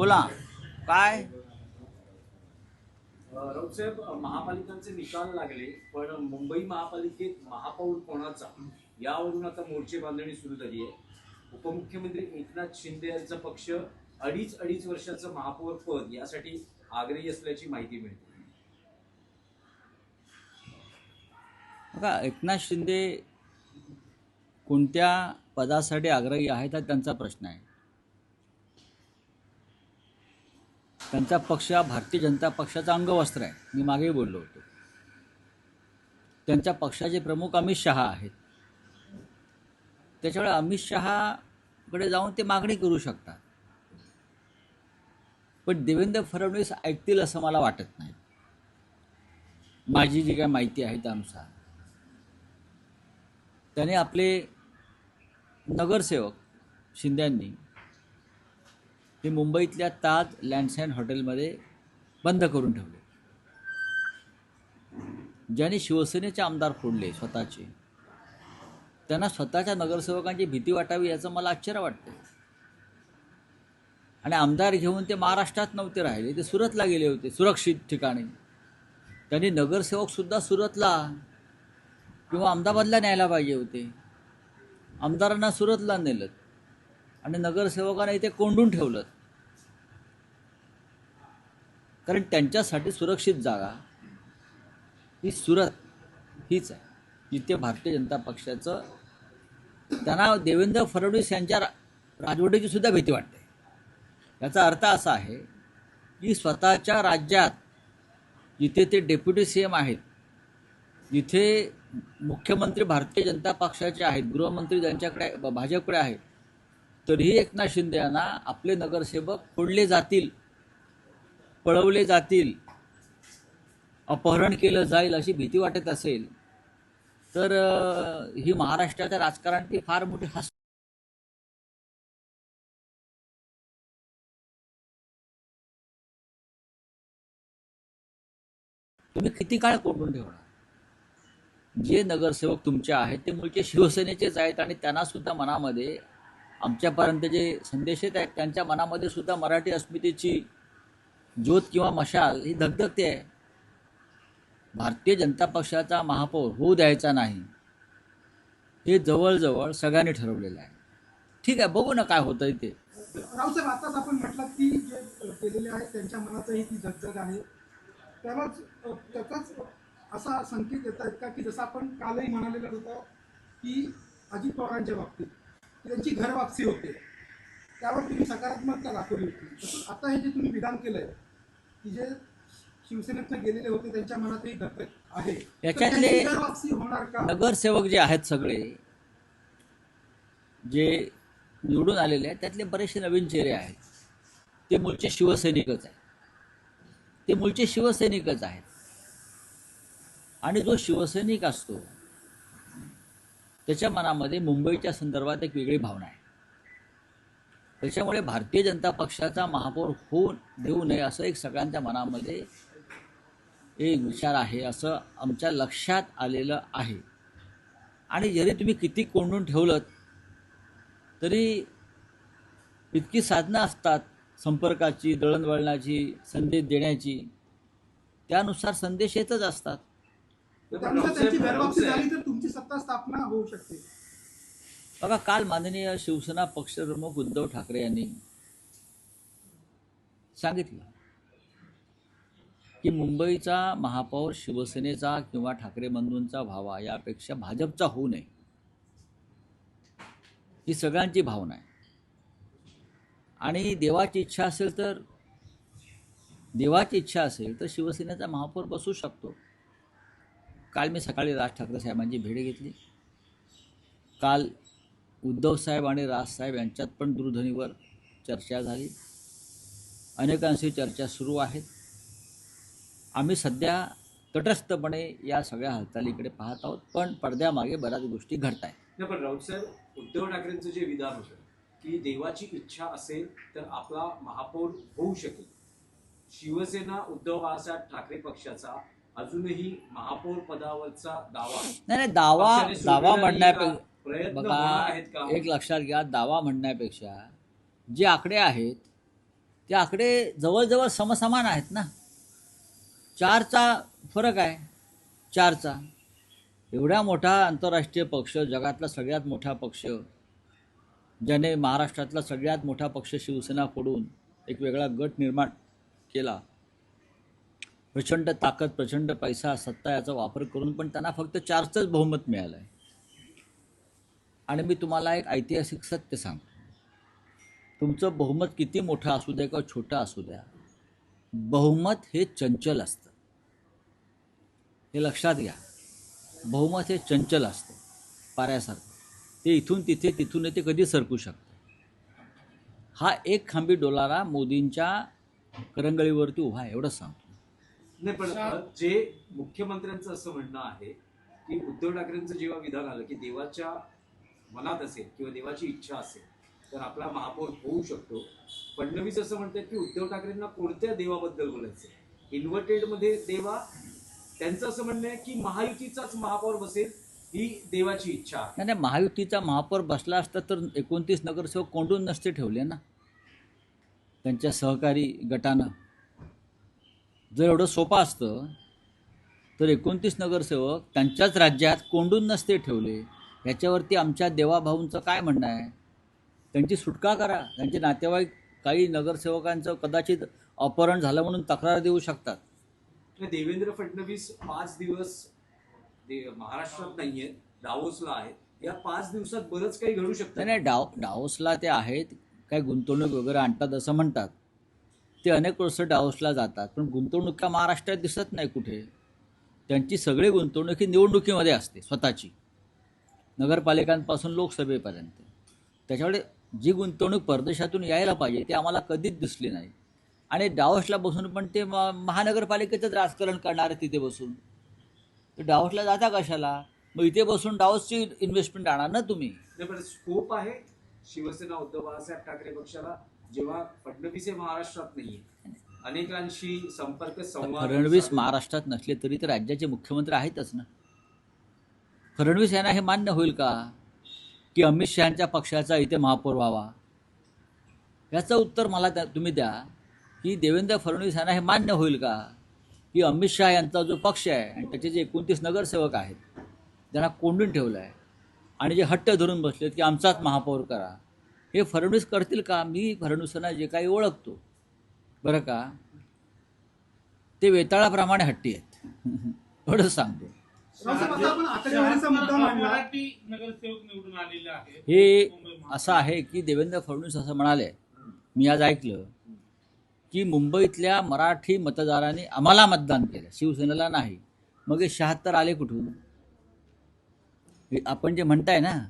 बोला. काय? राऊतसाहेब महापालिकांचे निकाल लागले पण मुंबई महापालिकेत महापौर कोणाचा? यावरून आता मोर्चे बांधणी सुरू झाली आहे. उपमुख्यमंत्री एकनाथ शिंदे यांचा पक्ष अडीच अडीच वर्षाचं महापौर पद यासाठी आग्रही असल्याची माहिती मिळते. बघा एकनाथ शिंदे कोणत्या पदासाठी आग्रही आहेत हा त्यांचा प्रश्न आहे. त्यांचा पक्ष हा भारतीय जनता पक्षाचा अंगवस्त्र आहे. मी मागेही बोललो होतो. त्यांच्या पक्षाचे प्रमुख अमित शहा आहेत. त्याच्यामुळे अमित शहाकडे जाऊन ते मागणी करू शकतात. पण देवेंद्र फडणवीस ऐकतील असं मला वाटत नाही. माझी जी काय माहिती आहे त्यानुसार. त्याने आपले नगरसेवक शिंद्यांनी ते मुंबईतल्या ताज लँडसँड हॉटेलमध्ये बंद करून ठेवले. ज्यांनी शिवसेनेचे आमदार फोडले स्वतःचे. त्यांना स्वतःच्या नगरसेवकांची भीती वाटावी याचं मला आश्चर्य वाटतं आणि आमदार घेऊन ते महाराष्ट्रात नव्हते राहिले ते सुरतला गेले होते सुरक्षित ठिकाणी. त्यांनी नगरसेवकसुद्धा सुरतला किंवा अहमदाबादला न्यायला पाहिजे होते. आमदारांना सुरतला नेलं आणि नगरसेवकांना इथे कोंडून ठेवलं. कारण त्यांच्यासाठी सुरक्षित जागा ही सुरत हीच आहे. जिथे भारतीय जनता पक्षाचं त्यांना देवेंद्र फडणवीस यांच्या राजवटीची सुद्धा भीती वाटते. याचा अर्थ असा आहे की स्वतःच्या राज्यात जिथे ते डेप्युटी सी एम आहेत जिथे मुख्यमंत्री भारतीय जनता पक्षाचे आहेत गृहमंत्री ज्यांच्याकडे भाजपकडे आहेत तरीही एकनाथ शिंदे यांना आपले नगरसेवक फोडले जातील पळवले जातील अपहरण केलं जाईल अशी भीती वाटत असेल तर ही महाराष्ट्राच्या राजकारणाची फार मोठी हास तुम्ही किती काळ कोंडून ठेवणार? जे नगरसेवक तुमचे आहेत ते मुळचे शिवसेनेचेच आहेत आणि त्यांना सुद्धा मनामध्ये आमच्यापर्यंत जे संदेश येत आहेत त्यांच्या मनामध्ये सुद्धा मराठी अस्मितेची ज्योत किंवा मशाल ही धगधगते आहे. भारतीय जनता पक्षाचा महापौर होऊ द्यायचा नाही. हे जवळजवळ सगळ्यांनी ठरवलेलं आहे. ठीक आहे बघू ना काय होतं ते. रावसाहेब आताच आपण म्हटलं की जे केलेले आहेत त्यांच्या मनातही ती धगधग आहे. त्यालाच त्याचाच असा संकेत येत आहेत का? की जसं आपण कालही म्हणालेलं होतं की अजित पवारांच्या बाबतीत. त्यांची घर वापसी होते. त्यावर तुम्ही सकारात्मकता दाखवली होती. तसं आता हे जे तुम्ही विधान केलंय की जे शिवसेनेतनं गेलेले होते त्यांच्या मनातही धगधग आहे. याच्यातले त्यांची घर वापसी होणार का? नगरसेवक जे आहेत सगळे जे निवडून आलेले आहेत त्यातले बरेचसे नवीन चेहरे आहेत. ते मूळचे शिवसैनिकच आहेत. ते मूळचे शिवसैनिकच आहेत. आणि जो शिवसैनिक असतो त्याच्या मनामध्ये मुंबईच्या संदर्भात एक वेगळी भावना आहे. त्याच्यामुळे भारतीय जनता पक्षाचा महापौर होऊन देऊ नये असं एक सगळ्यांच्या मनामध्ये एक विचार आहे असं आमच्या लक्षात आलेलं आहे. आणि जरी तुम्ही किती कोंडून ठेवलं तरी इतकी साधनं असतात संपर्काची दळणवळणाची संदेश देण्याची. त्यानुसार संदेश येतच असतात. त्यानुसार त्यांची घर वापसी झाली तर तुमची सत्ता स्थापना होऊ शकते. बघा काल माननीय शिवसेना पक्षप्रमुख उद्धव ठाकरे यांनी सांगितलं की मुंबईचा महापौर शिवसेनेचा किंवा ठाकरे बंधूंचा व्हावा यापेक्षा भाजपचा होऊ नये. ही सगळ्यांची भावना आहे. आणि देवाची इच्छा असेल तर देवाची इच्छा असेल तर शिवसेनेचा महापौर बसू शकतो. काल मी सकाळी राज ठाकरे साहेबांची भेट घेतली. काल उद्धव साहेब आणि राजसाहेब यांच्यात पण दूरध्वनीवर चर्चा झाली. अनेकांशी चर्चा सुरू आहेत. आम्ही सध्या तटस्थपणे या सगळ्या हालचालीकडे पाहत आहोत पण पडद्यामागे बऱ्याच गोष्टी घडत आहेत. पण राऊत साहेब उद्धव ठाकरेंचं जे विधान होतं की देवाची इच्छा असेल तर आपला महापौर होऊ शकेल. शिवसेना उद्धव बाळासाहेब ठाकरे पक्षाचा अजूनही महापौर पदावरचा दावा. नाही नाही दावा दावा म्हणण्यापेक्षा बघा एक लक्षात घ्या दावा म्हणण्यापेक्षा जे आकडे आहेत ते आकडे जवळजवळ समसमान आहेत ना. चारचा फरक आहे चारचा. एवढा मोठा आंतरराष्ट्रीय पक्ष जगातला सगळ्यात मोठा पक्ष ज्याने महाराष्ट्रातला सगळ्यात मोठा पक्ष शिवसेना फोडून एक वेगळा गट निर्माण केला. प्रचंड ताकद प्रचंड पैसा सत्ता याचा वापर करून पण त्यांना फक्त चारचंच बहुमत मिळालं आहे आणि मी तुम्हाला एक ऐतिहासिक सत्य सांगतो. तुमचं बहुमत किती मोठं असू द्या किंवा छोटं असू द्या बहुमत हे चंचल असतं. हे लक्षात घ्या. बहुमत हे चंचल असतं पाऱ्यासारखं. ते इथून तिथे तिथून ते कधी सरकू शकतं. हा एक खांबी डोलारा मोदींच्या करंगळीवरती उभा आहे एवढंच सांग नाही पण जे मुख्यमंत्र्यांचं असं म्हणणं आहे की उद्धव ठाकरेंचं जेव्हा विधान आलं की देवाच्या मनात असेल किंवा देवाची इच्छा असेल तर आपला महापौर होऊ शकतो. फडणवीस असं म्हणतात की उद्धव ठाकरेंना कोणत्या देवाबद्दल बोलायचं इन्व्हर्टेडमध्ये देवा त्यांचं असं म्हणणं आहे की महायुतीचाच महापौर बसेल ही देवाची इच्छा नाही, महायुतीचा महापौर बसला असता तर एकोणतीस नगरसेवक कोंडून नसते ठेवले ना? त्यांच्या सहकारी गटानं. जर एवढं सोपं असतं तर एकोणतीस नगरसेवक त्यांच्याच राज्यात कोंडून नसते ठेवले. याच्यावरती आमच्या देवाभाऊंचं काय म्हणणं आहे? त्यांची सुटका करा. त्यांचे नातेवाईक काही नगरसेवकांचं कदाचित अपहरण झालं म्हणून तक्रार देऊ शकतात. देवेंद्र फडणवीस पाच दिवस दे- महाराष्ट्रात नाहीये दावोसला आहेत. या पाच दिवसात बरंच काही घडू नाही शकतं. नाही डाव डावसला ते आहेत काय गुंतवणूक वगैरे आणतात असं म्हणतात. ते अनेक वर्ष डावसला जातात पण गुंतवणूक महाराष्ट्रात दिसत नाही कुठे. त्यांची सगळी गुंतवणूक ही निवडणुकीमध्ये असते स्वतःची. नगरपालिकांपासून लोकसभेपर्यंत. त्याच्यामुळे जी गुंतवणूक परदेशातून यायला पाहिजे ती आम्हाला कधीच दिसली नाही. आणि डावसला बसून पण ते म- महानगरपालिकेचंच राजकारण करणार तिथे बसून. तर डावसला जाता कशाला? मग इथे बसून डावसची इन्व्हेस्टमेंट आणा ना तुम्ही. स्कोप आहे. शिवसेना उद्धव बाळासाहेब ठाकरे पक्षाला जेव्हा फडणवीस हे महाराष्ट्रात नाहीये अनेकांशी संपर्क संवाद फडणवीस महाराष्ट्रात नसले तरी तर राज्याचे मुख्यमंत्री आहेतच ना. फडणवीस यांना हे मान्य होईल का? की अमित शहाच्या पक्षाचा इथे महापौर व्हावा? याचं उत्तर मला तुम्ही द्या. की देवेंद्र फडणवीस यांना हे मान्य होईल का? की अमित शहा यांचा जो पक्ष आहे आणि त्याचे जे एकोणतीस नगरसेवक आहेत त्यांना कोंडून ठेवलं आहे आणि जे हट्ट धरून बसलेत की आमचाच महापौर करा. हे फडणवीस करतील का? मी फडणवीसांना जे काही ओळखतो. बरं का? ते वेताळाप्रमाणे हट्टी आहेत. एवढं सांगतो. हे असं आहे की देवेंद्र फडणवीस असं म्हणाले. मी आज ऐकलं की मुंबईतल्या मराठी मतदारांनी आम्हाला मतदान केलं. शिवसेनेला नाही. मग हे शहात्तर आले कुठून? हे आपण जे म्हणताय ना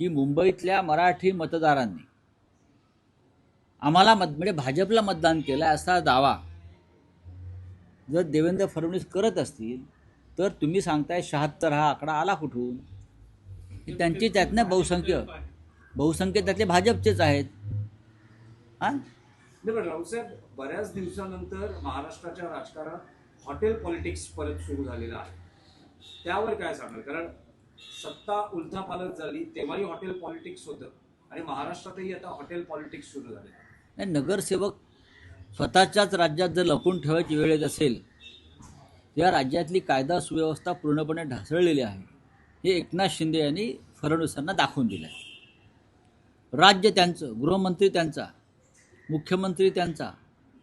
ही मुंबईतल्या मराठी मतदारांनी आम्हाला मत म्हणजे भाजपला मतदान केलं असा दावा जर देवेंद्र फडणवीस करत असतील तर तुम्ही सांगताय शहात्तर हा आकडा आला कुठून? की त्यांची त्यातनं बहुसंख्य बहुसंख्य त्यातले भाजपचेच आहेत. हा? रावसाहेब बऱ्याच दिवसानंतर महाराष्ट्राच्या राजकारणात हॉटेल पॉलिटिक्स परत सुरू झालेलं आहे. त्यावर काय सांगाल? कारण सत्ता उलथापालथ झाली तेव्हाही हॉटेल पॉलिटिक्स होतं. आणि महाराष्ट्रातही आता हॉटेल पॉलिटिक्स सुरू झाले नाही नगरसेवक स्वतःच्याच राज्यात जर लपून ठेवायची वेळ येत असेल या राज्यातली कायदा सुव्यवस्था पूर्णपणे ढासळलेली आहे. हे एकनाथ शिंदे यांनी फडणवीसांना दाखवून दिलं आहे राज्य त्यांचं गृहमंत्री त्यांचा मुख्यमंत्री त्यांचा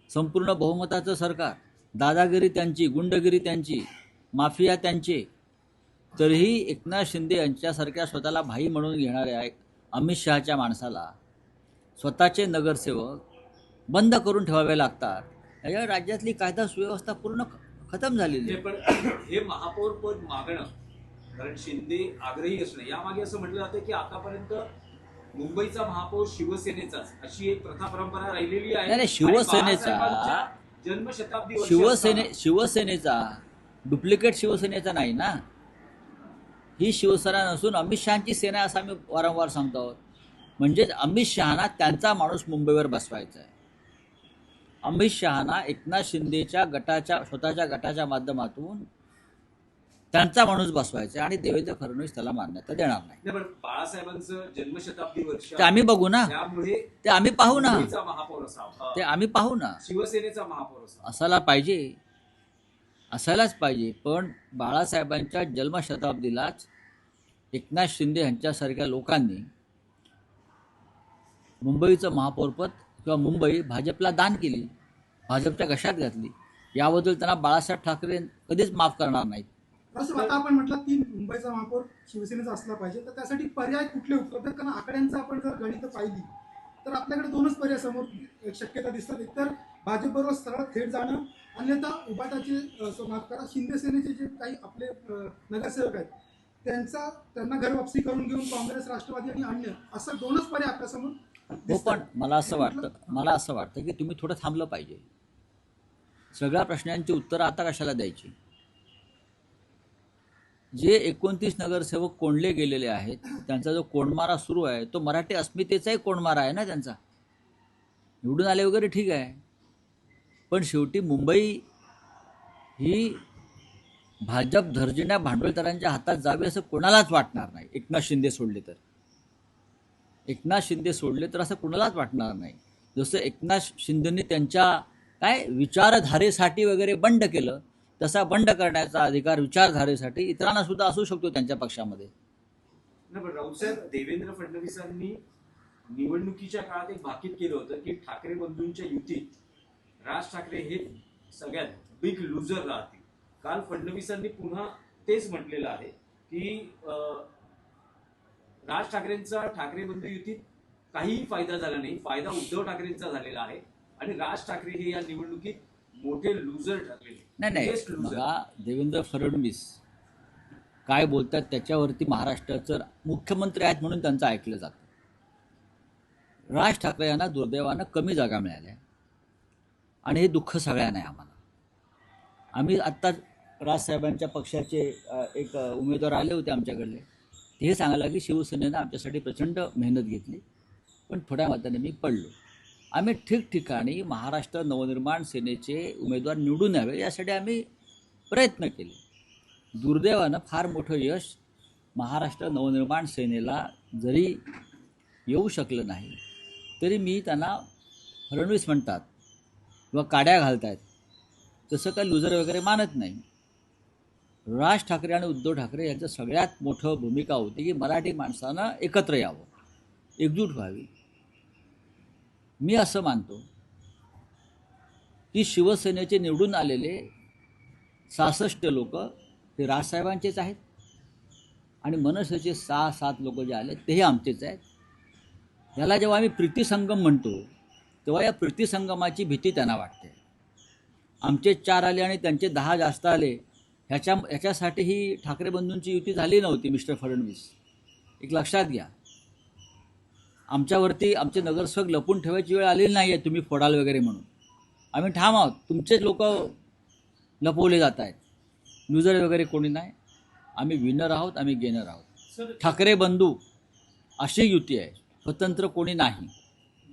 संपूर्ण बहुमताचं सरकार दादागिरी त्यांची गुंडगिरी त्यांची माफिया त्यांचे तरीही एकनाथ शिंदे यांच्यासारख्या स्वतःला भाई म्हणून घेणाऱ्या एक अमित शहाच्या माणसाला स्वतःचे नगरसेवक बंद करून ठेवावे लागतात. या राज्यातली कायदा सुव्यवस्था पूर्ण खतम झालेली पण हे महापौर पद मागणं कारण शिंदे आग्रही असणं यामागे असं म्हटलं जातं की आतापर्यंत मुंबईचा महापौर शिवसेनेचाच अशी एक प्रथा परंपरा राहिलेली आहे. नाही, नाही, आणि शिवसेनेचा- बाळासाहेबांच्या जन्मशताब्दी वर्षी शिवसेने असताना शिवसेनेचा डुप्लिकेट शिवसेनेचा नाही ना? ही शिवसेना नसून अमित शहाची सेना आहे असं आम्ही वारंवार सांगतो आहोत. म्हणजेच अमित शहाना त्यांचा माणूस मुंबईवर बसवायचा आहे. अमित शहाना एकनाथ शिंदेच्या गटाच्या स्वतःच्या गटाच्या माध्यमातून त्यांचा माणूस बसवायचा आणि देवेंद्र फडणवीस त्याला मान्यता देणार नाही. बाळासाहेबांचं जन्मशताब्दी वर्ष ते आम्ही बघू ना. ते आम्ही पाहू ना. ते आम्ही पाहू ना. शिवसेनेचा महापौर असायला पाहिजे. असायलाच पाहिजे. पण बाळासाहेबांच्या जन्मशताब्दीलाच एकनाथ शिंदे यांच्यासारख्या लोकांनी मुंबईचं महापौरपद किंवा मुंबई भाजपला दान केली भाजपच्या कशात घातली याबद्दल त्यांना बाळासाहेब ठाकरे कधीच माफ करणार नाहीत. असं आता आपण म्हटलं की मुंबईचा महापौर शिवसेनेचा असला पाहिजे तर त्यासाठी पर्याय कुठले उपलब्ध कारण आकड्यांचं आपण जर गणित पाहिली तर आपल्याकडे दोनच पर्याय समोर शक्यता दिसतात. एकतर भाजपबरोबर सरळ थेट जाणं अन्यथा उभाटाचे माफ करा शिंदे सेनेचे जे काही आपले नगरसेवक आहेत त्यांचा त्यांना घरवापसी करून घेऊन काँग्रेस राष्ट्रवादी आणि अन्य असं दोनच पर्याय आपल्यासमोर हो. पण मला असं वाटतं मला असं वाटतं की तुम्ही थोडं थांबलं पाहिजे. सगळ्या प्रश्नांची उत्तरं आता कशाला द्यायची? जे एकोणतीस नगरसेवक कोंडले गेलेले आहेत त्यांचा जो कोंडमारा सुरू आहे तो मराठी अस्मितेचाही कोंडमारा आहे ना त्यांचा? निवडून आले वगैरे ठीक आहे. पण शेवटी मुंबई ही भाजप धर्जिण्या भांडवलदारांच्या हातात जावे असं कोणालाच वाटणार नाही. एकनाथ शिंदे सोडले तर. एकनाथ शिंदे सोडले तर असं कुणालाच वाटणार नाही. जसं एकनाथ शिंदेनी त्यांच्या काय विचारधारेसाठी वगैरे बंड केलं तसा बंड करण्याचा अधिकार विचारधारेसाठी इतरांना सुद्धा असू शकतो त्यांच्या पक्षामध्ये. राऊतसाहेब देवेंद्र फडणवीसांनी निवडणुकीच्या काळात एक भाकीत केलं होतं की ठाकरे बंधूंच्या युतीत राज ठाकरे हे सगळ्यात बिग लुजर राहत काल फडणवीसांनी पुन्हा तेच म्हटलेलं आहे की राज ठाकरेंचा ठाकरे बंधू युतीत काहीही फायदा झाला नाही. फायदा उद्धव ठाकरेंचा झालेला आहे आणि राज ठाकरे हे या निवडणुकीत मोठे लुजर ठरलेले नाही देवेंद्र फडणवीस काय बोलतात त्याच्यावरती महाराष्ट्राचं मुख्यमंत्री आहेत म्हणून त्यांचं ऐकलं जातं. राज ठाकरे यांना दुर्दैवानं कमी जागा मिळाल्या. आणि हे दुःख सगळ्यांना आहे आम्हाला. आम्ही आत्ता राजसाहेबांच्या पक्षाचे एक उमेदवार आले होते आमच्याकडले. ते सांगायला की शिवसेनेनं आमच्यासाठी प्रचंड मेहनत घेतली पण थोड्या मताने मी पडलो. आम्ही ठिकठिकाणी महाराष्ट्र नवनिर्माण सेनेचे उमेदवार निवडून यावे यासाठी आम्ही प्रयत्न केले. दुर्दैवानं फार मोठं यश महाराष्ट्र नवनिर्माण सेनेला जरी येऊ शकलं नाही तरी मी त्यांना फडणवीस म्हणतात किंवा काड्या घालतायत. तसं काही लुजर वगैरे मानत नाही. राज ठाकरे आणि उद्धव ठाकरे यांचं सगळ्यात मोठं भूमिका होती की मराठी माणसानं एकत्र यावं एकजूट व्हावी. मी असं मानतो की शिवसेनेचे निवडून आलेले सहासष्ट लोक ते राजसाहेबांचेच आहेत आणि मनसेचे सहा सात लोक जे आले तेही आमचेच आहेत. याला जेव्हा आम्ही प्रीतिसंगम म्हणतो तेव्हा या प्रीतिसंगमाची भीती त्यांना वाटते. आमचे चार आले आणि त्यांचे दहा जास्त आले ह्याच्या ह्याच्यासाठी ही ठाकरे बंधूंची युती झाली नव्हती मिस्टर फडणवीस. एक लक्षात घ्या. आमच्यावरती आमचे नगरसेवक लपून ठेवायची वेळ आलेली नाही आहे तुम्ही फोडाल वगैरे म्हणून. आम्ही ठाम आहोत. तुमचेच लोक लपवले जात आहेत. लुजर वगैरे कोणी नाही. आम्ही विनर आहोत आम्ही गेनर आहोत. ठाकरे बंधू अशी युती आहे. स्वतंत्र कोणी नाही.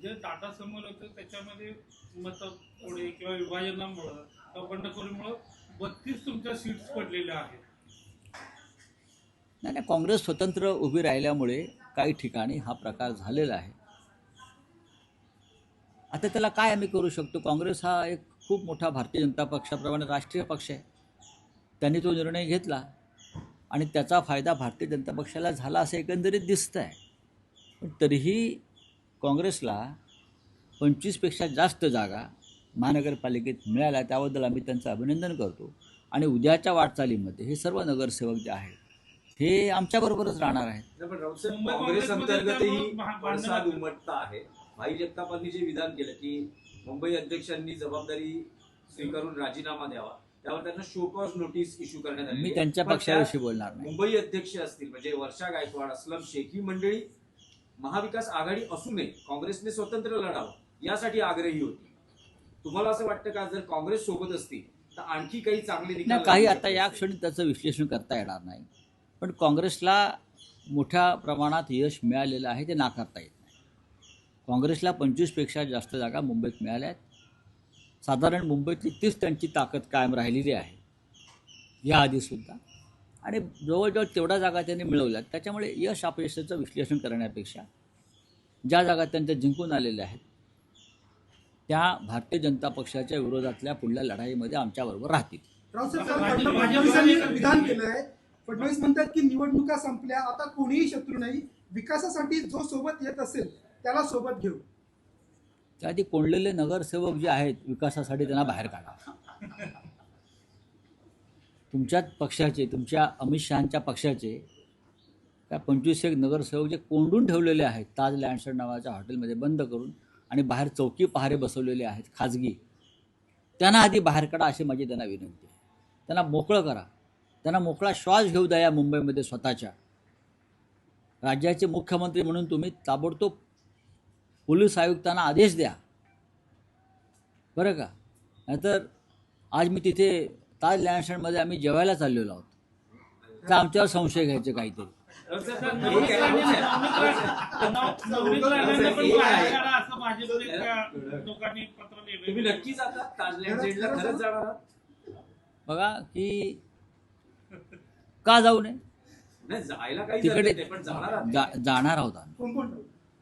जे टाटा समोर होतं त्याच्यामध्ये मत पुढे किंवा विभाजनामुळं किंवा बंडखोरीमुळं बत्तीस तुमच्या सीट्स पडलेल्या आहेत. नाही नाही काँग्रेस स्वतंत्र उभी राहिल्यामुळे काही ठिकाणी हा प्रकार झालेला आहे. आता त्याला काय आम्ही करू शकतो? काँग्रेस हा एक खूप मोठा भारतीय जनता पक्षाप्रमाणे राष्ट्रीय पक्ष आहे. त्यांनी तो निर्णय घेतला आणि त्याचा फायदा भारतीय जनता पक्षाला झाला असं एकंदरीत दिसतं आहे पण तरीही काँग्रेसला पंचवीसपेक्षा जास्त जागा महानगरपालिकेत मिळाल्या त्याबद्दल आम्ही त्यांचं अभिनंदन करतो. आणि उद्याच्या वाटचालीमध्ये हे सर्व नगरसेवक जे आहेत हे आमच्याबरोबरच राहणार आहेत. काँग्रेस अंतर्गतही पडसाद. उमटता आहे. भाई जगतापांनी जे विधान केलं की मुंबई अध्यक्षांनी जबाबदारी स्वीकारून राजीनामा द्यावा. त्यावर त्यांना शोकॉज नोटीस इश्यू करण्यात आली मी त्यांच्या पक्षाविषयी बोलणार नाही. मुंबई अध्यक्ष असतील म्हणजे वर्षा गायकवाड असलम शेख ही मंडळी महाविकास आघाडी असू नये काँग्रेसने स्वतंत्र लढावं यासाठी आग्रही होती. तुम्हाला असं वाटतं का जर काँग्रेस सोबत असतील तर आणखी काही चांगले नाही काही आता? या क्षणी त्याचं विश्लेषण करता येणार नाही. पण काँग्रेसला मोठ्या प्रमाणात यश मिळालेलं आहे ते नाकारता येत नाही. काँग्रेसला पंचवीसपेक्षा जास्त जागा मुंबईत मिळाल्या आहेत साधारण मुंबईतली तीच त्यांची ताकद कायम राहिलेली आहे. याआधीसुद्धा आणि जवळजवळ तेवढ्या जागा त्यांनी मिळवल्या त्याच्यामुळे यश अपयशाचं विश्लेषण करण्यापेक्षा ज्या जागा त्यांच्या जिंकून आलेल्या आहेत त्या भारतीय जनता पक्षाच्या विरोधातल्या पुढल्या लढाईमध्ये आमच्याबरोबर राहतील. रावसाहेब काल भाजप- फडणवीसांनी भाजपने- विधान केलंय. फडणवीस म्हणतात की निवडणुका संपल्या आता कोणीही शत्रू नाही. विकासासाठी जो सोबत येत असेल त्याला सोबत घेऊ. त्याआधी कोंडलेले नगरसेवक जे आहेत विकासासाठी त्यांना बाहेर काढा. तुमच्याच पक्षाचे तुमच्या अमित शहाच्या पक्षाचे काय पंचवीस एक नगरसेवक जे कोंडून ठेवलेले आहेत ताज लँडसर नावाच्या हॉटेलमध्ये बंद करून आणि बाहेर चौकी पहारे बसवलेले आहेत खाजगी. त्यांना आधी बाहेर काढा अशी माझी त्यांना विनंती आहे. त्यांना मोकळं करा. त्यांना मोकळा श्वास घेऊ द्या या मुंबईमध्ये स्वतःच्या. राज्याचे मुख्यमंत्री म्हणून तुम्ही ताबडतोब पोलीस आयुक्तांना आदेश द्या. बरं का? नाहीतर आज मी तिथे ताज लँडस्टँडमध्ये आम्ही जेवायला चाललेलो आहोत. तर आमच्यावर संशय घ्यायचे काहीतरी. लोकांनी पत्र तुम्ही लिहिलं नक्की जातात ताजलँड साईडला खरंच जाणार आहात? बघा की का जाऊ नये? नाही जायला काही तिकडे हरकत नाही, पण जाणार आहात. जा जाणार आहोत आम्ही. कोण कोण?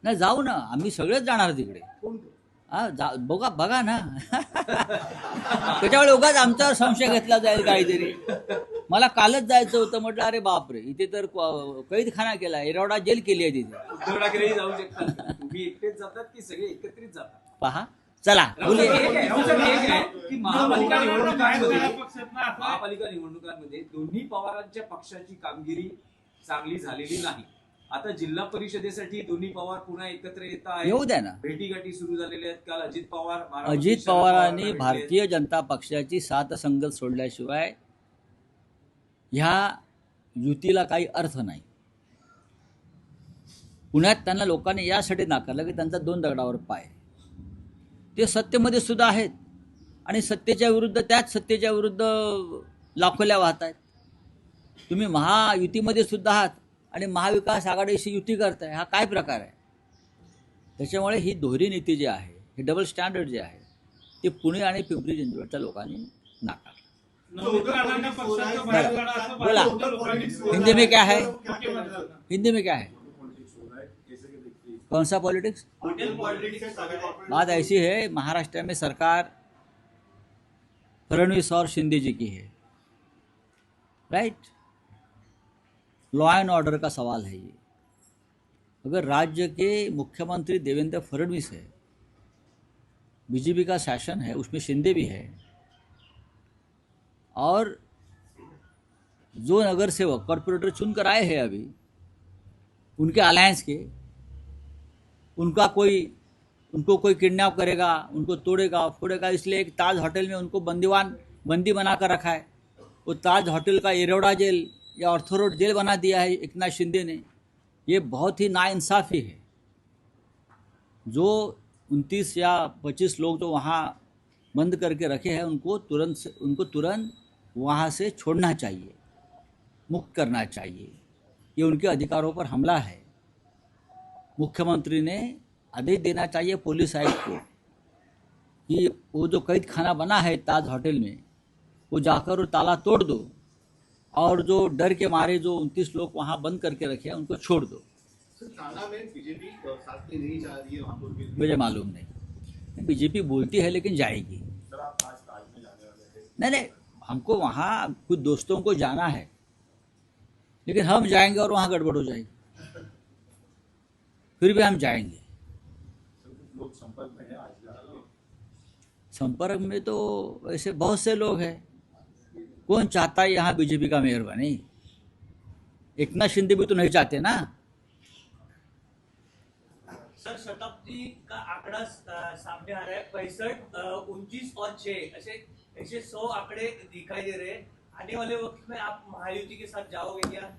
नाही जाऊ ना. आम्ही सगळेच जाणार तिकडे. कोण कोण? हा जा बघा बघा ना त्याच्यामुळे उगाच आमच्यावर संशय घेतला जाईल काहीतरी मला कालच जायचं होतं म्हटलं अरे बापरे इथे तर कैदखाना केला एरवडा जेल केली आहे तिथे जाऊ शकतात तुम्ही एकटेच जातात की सगळे एकत्रित जातात पहा चला निवडणुकांमध्ये महापालिका निवडणुकांमध्ये दोन्ही पवारांच्या पक्षाची कामगिरी चांगली झालेली नाही आता जिल्हा परिषदेसाठी दोन्ही पवार पुन्हा एकत्र येत येऊ द्या ना. भेटीगाठी सुरू झालेल्या आहेत काल अजित पवार अजित पवारांना. भारतीय जनता पक्षाची सात संगत सोडल्याशिवाय ह्या युतीला काही अर्थ नाही. पुण्यात त्यांना लोकांनी यासाठी नाकारलं की त्यांचा दोन दगडावर पाय. ते सत्तेमध्ये सुद्धा आहेत आणि सत्तेच्या विरुद्ध त्याच सत्तेच्या विरुद्ध लाखोल्या वाहत आहेत तुम्ही महायुतीमध्ये सुद्धा आहात. आणि महाविकास आघाडीशी युती करताय हा काय प्रकार आहे? त्याच्यामुळे ही दोहरी नीती जी आहे हे डबल स्टँडर्ड जे आहे ते पुणे आणि पिंपरी चिंचवडच्या लोकांनी नाकारलं. बोला. हिंदी में क्या है? हिंदी में क्या है? कौन सा पॉलिटिक्स बात ऐसी है महाराष्ट्र में सरकार फडणवीस और शिंदे जी की है। राइट लॉ एंड ऑर्डर का सवाल है ये। अगर राज्य के मुख्यमंत्री देवेंद्र फडणवीस है, बीजेपी का शासन है, उसमें शिंदे भी है, और जो नगर सेवक कॉरपोरेटर चुनकर आए हैं अभी, उनके अलायंस के, उनका कोई, उनको कोई किडनैप करेगा, उनको तोड़ेगा, फोड़ेगा, इसलिए एक ताज होटल में उनको बंदीवान, बंदी बना कर रखा है। वो ताज होटल का एरोडा जेल या ऑर्थोरोड जेल बना दिया है एकनाथ शिंदे ने, ये बहुत ही नाइंसाफ़ी है। जो उनतीस या पच्चीस लोग जो वहाँ बंद करके रखे हैं, उनको तुरंत से, उनको तुरंत वहाँ से छोड़ना चाहिए, मुक्त करना चाहिए। ये उनके अधिकारों पर हमला है। मुख्यमंत्री ने आदेश देना चाहिए पुलिस आयुक्त को कि वो जो कैद खाना बना है ताज होटल में, वो जाकर वो ताला तोड़ दो। और जो डर के मारे जो उनतीस लोग वहाँ बंद करके रखे हैं उनको छोड़ दो। मुझे मालूम नहीं। बीजेपी बोलती है लेकिन जाएगी। नहीं नहीं हमको वहाँ कुछ दोस्तों को जाना है। लेकिन हम जाएँगे और वहाँ गड़बड़ हो जाएगी। फिर भी हम जाएँगे। संपर्क में तो ऐसे बहुत से लोग हैं। कौन चाहता है यहाँ बीजेपी का मेयर बने? एक शिंदे भी तो नहीं चाहते ना। सर, शताब्दी का आंकड़ा सामने आ रहा है। पैंसठ उनतीस और छह, ऐसे ऐसे सौ आंकड़े दिखाई दे रहे हैं। आने वाले वक्त में आप महायुति के साथ जाओगे क्या?